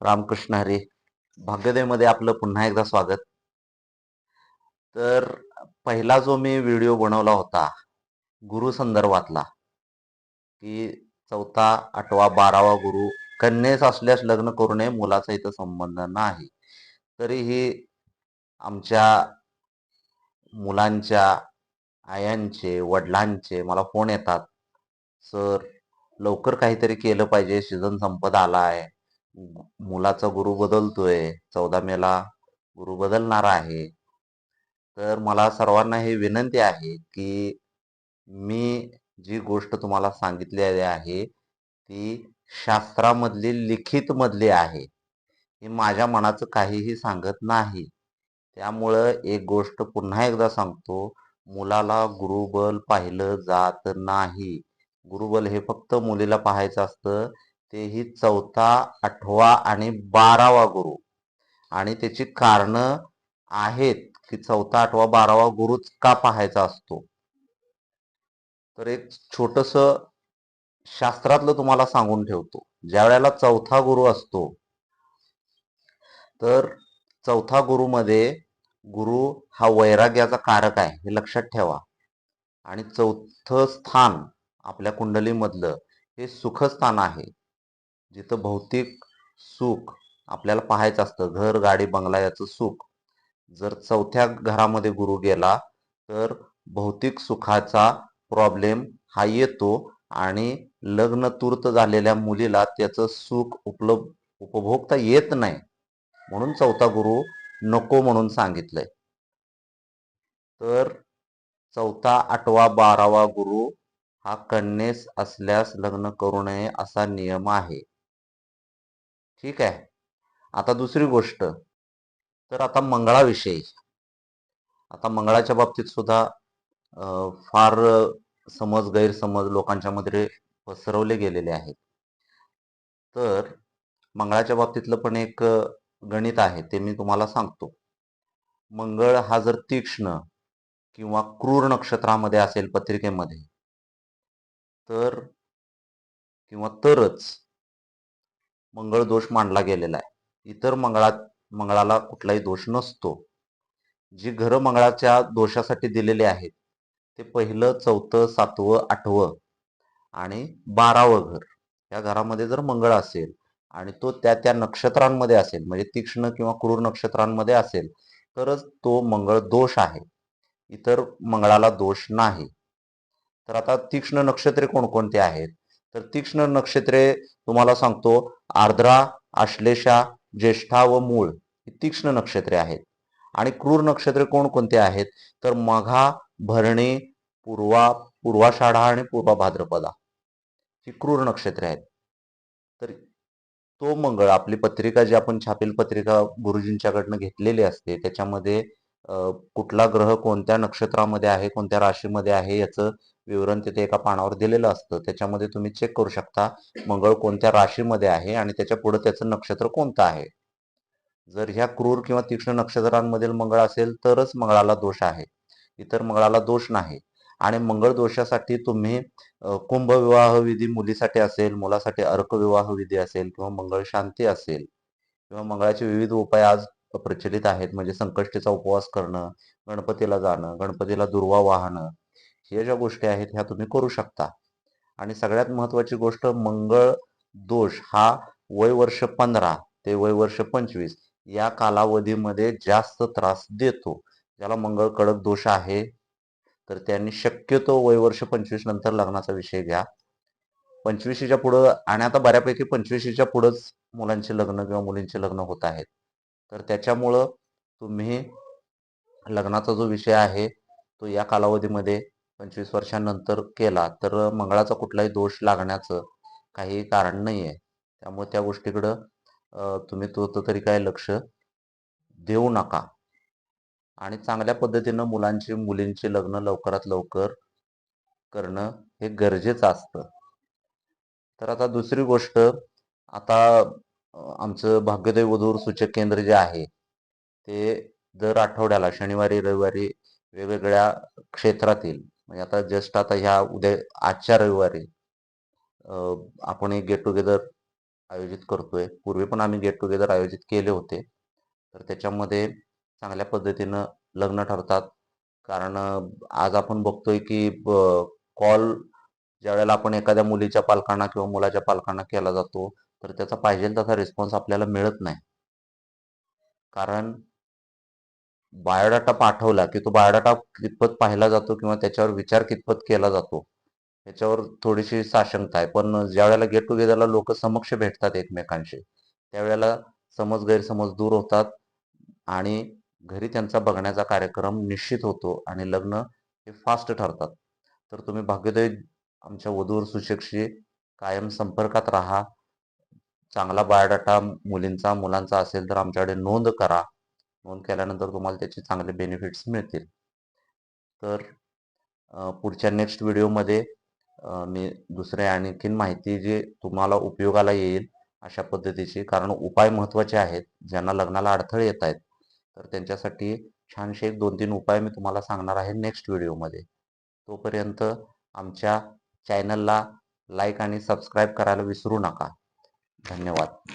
रामकृष्ण हरी. भाग्योदयमध्ये आपलं पुन्हा एकदा स्वागत. तर पहिला जो मी व्हिडिओ बनवला होता गुरु संदर्भातला की चौथा आठवा बारावा गुरु कन्येस असल्यास लग्न करू नये मुलाचा इथं संबंध नाही. तरीही आमच्या मुलांच्या आयांचे वडिलांचे मला फोन येतात सर लवकर काहीतरी केलं पाहिजे सीझन संपत आला आहे मुलाचा गुरु बदलतोय चौदा मेला गुरु बदलणार आहे. तर मला सर्वांना ही विनंती आहे की मी जी गोष्ट तुम्हाला सांगितलेली आहे ती शास्त्रामधली लिखित मधली आहे. ही माझ्या मनाचं काहीही सांगत नाही. त्यामुळं एक गोष्ट पुन्हा एकदा सांगतो मुलाला गुरुबल पाहिलं जात नाही. गुरुबल हे फक्त मुलीला पाहायचं असतं तेही चौथा आठवा आणि बारावा गुरु. आणि त्याची कारणं आहेत की चौथा आठवा बारावा गुरुच का पाहायचा असतो? तर एक छोटस शास्त्रातलं तुम्हाला सांगून ठेवतो. ज्या वेळेला चौथा गुरु असतो तर चौथा गुरुमध्ये गुरु हा वैराग्याचा कारक आहे हे लक्षात ठेवा. आणि चौथं स्थान आपल्या कुंडलीमधलं हे सुखस्थान आहे. जिथं भौतिक सुख आपल्याला पाहायचं असतं. घर गाडी बंगला याचं सुख. जर चौथ्या घरामध्ये गुरु गेला तर भौतिक सुखाचा प्रॉब्लेम हा येतो आणि लग्न तूर्त झालेल्या मुलीला त्याचं सुख उपलब्ध उपभोगता येत नाही. म्हणून चौथा गुरु नको म्हणून सांगितलंय. तर चौथा आठवा बारावा गुरु हा कन्येस असल्यास लग्न करू नये असा नियम आहे. ठीक आहे? आता दुसरी गोष्ट. तर आता मंगळाविषयी. आता मंगळाच्या बाबतीत सुद्धा फार समज गैरसमज लोकांच्या मध्ये पसरवले गेलेले आहेत. तर मंगळाच्या बाबतीतलं पण एक गणित आहे ते मी तुम्हाला सांगतो. मंगळ हा जर तीक्ष्ण किंवा क्रूर नक्षत्रामध्ये असेल पत्रिकेमध्ये तर किंवा तरच मंगळ दोष मांडला गेलेला आहे. इतर मंगळात मंगळाला कुठलाही दोष नसतो. जी घरं मंगळाच्या दोषासाठी दिलेली आहेत ते पहिलं चौथं सातवं आठवं आणि बारावं घर या घरामध्ये जर मंगळ असेल आणि तो त्या त्या नक्षत्रांमध्ये असेल म्हणजे तीक्ष्ण किंवा क्रूर नक्षत्रांमध्ये असेल तरच तो मंगळ दोष आहे. इतर मंगळाला दोष नाही. तर आता तीक्ष्ण नक्षत्रे कोणकोणते आहेत? तर तीक्ष्ण नक्षत्रे तुम्हाला सांगतो आर्द्रा आश्लेषा ज्येष्ठा व मूळ ही तीक्ष्ण नक्षत्रे आहेत. आणि क्रूर नक्षत्रे कोणकोणते आहेत? तर मघा भरणे पूर्वा पूर्वाषाढा आणि पूर्वा भाद्रपदा ही क्रूर नक्षत्रे आहेत. तर तो मंगळ आपली पत्रिका जी आपण छापील पत्रिका गुरुजींच्याकडनं घेतलेली असते त्याच्यामध्ये कुठला ग्रह कोणत्या नक्षत्रामध्ये आहे कोणत्या राशीमध्ये आहे याचं विवरण तिथे एका पानावर दिलेलं असतं. त्याच्यामध्ये तुम्ही चेक करू शकता मंगळ कोणत्या राशीमध्ये आहे आणि त्याच्या पुढे त्याचं नक्षत्र कोणतं आहे. जर ह्या क्रूर किंवा तीक्ष्ण नक्षत्रांमधील मंगळ असेल तरच मंगळाला दोष आहे. इतर मंगळाला दोष नाही. आणि मंगळ दोषासाठी तुम्ही कुंभ विवाह विधी मुलीसाठी असेल मुलासाठी अर्क विवाह विधी असेल किंवा मंगळ शांती असेल किंवा मंगळाचे विविध उपाय आज प्रचलित आहेत. म्हणजे संकष्टीचा उपवास करणं गणपतीला जाणं गणपतीला दुर्वा वाहणं ह्या ज्या गोष्टी आहेत ह्या तुम्ही करू शकता. आणि सगळ्यात महत्वाची गोष्ट मंगळ दोष हा वय वर्ष पंधरा ते वय वर्ष पंचवीस या कालावधीमध्ये जास्त त्रास देतो. ज्याला मंगळ कडक दोष आहे तर त्यांनी शक्यतो वय वर्ष पंचवीस नंतर लग्नाचा विषय घ्या. पंचवीशीच्या पुढं आणि आता बऱ्यापैकी पंचवीशीच्या पुढंच मुलांचे लग्न किंवा मुलींचे लग्न होत आहेत. तर त्याच्यामुळं तुम्ही लग्नाचा जो विषय आहे तो या कालावधीमध्ये पंचवीस वर्षांनंतर केला तर मंगळाचा कुठलाही दोष लागण्याचं काही कारण नाही आहे त्यामुळे त्या गोष्टीकडं तुम्ही तो तरी काय लक्ष देऊ नका. आणि चांगल्या पद्धतीनं मुलांची मुलींची लग्न लवकरात लवकर करणं हे गरजेचं असतं. तर आता दुसरी गोष्ट आता आमचं भाग्योदय वधूर सूचक केंद्र जे आहे ते दर आठवड्याला शनिवारी रविवारी वेगवेगळ्या क्षेत्रातील म्हणजे आता जस्ट आता ह्या उद्या आजच्या रविवारी आपण एक गेट टुगेदर आयोजित करतोय. पूर्वी पण आम्ही गेट टुगेदर आयोजित केले होते. तर त्याच्यामध्ये चांगल्या पद्धतीनं लग्न ठरतात. कारण आज आपण बघतोय की कॉल ज्यावेळेला आपण एखाद्या मुलीच्या पालकांना किंवा मुलाच्या पालकांना केला जातो तर त्याचा पाहिजे तसा रिस्पॉन्स आपल्याला मिळत नाही. कारण बायोडाटा पाठवला की तो बायोडाटा कितपत पाहिला जातो किंवा त्याच्यावर विचार कितपत केला जातो याच्यावर थोडीशी साशंकता आहे. पण ज्यावेळेला गेट टुगेदरला लोक समक्ष भेटतात एकमेकांशी त्यावेळेला समज गैरसमज दूर होतात आणि घरी त्यांचा बघण्याचा कार्यक्रम निश्चित होतो आणि लग्न हे फास्ट ठरतात. तर तुम्ही भाग्योदय आमच्या वधूवर सुशिक्षी कायम संपर्कात राहा. चांगला बायोडाटा मुलींचा मुलांचा असेल तर आमच्याकडे नोंद करा. नोंद केल्यानंतर तुम्हाला त्याचे चांगले बेनिफिट्स मिळतील. तर पुढच्या नेक्स्ट व्हिडिओमध्ये मी दुसरे आणखीन माहिती जी तुम्हाला उपयोगाला येईल अशा पद्धतीची कारण उपाय महत्त्वाचे आहेत ज्यांना लग्नाला अडथळे येत आहेत तर त्यांच्यासाठी छानशे एक दोन तीन उपाय मी तुम्हाला सांगणार आहे नेक्स्ट व्हिडिओमध्ये तोपर्यंत आमच्या चॅनलला लाईक आणि सबस्क्राईब करायला विसरू नका. धन्यवाद.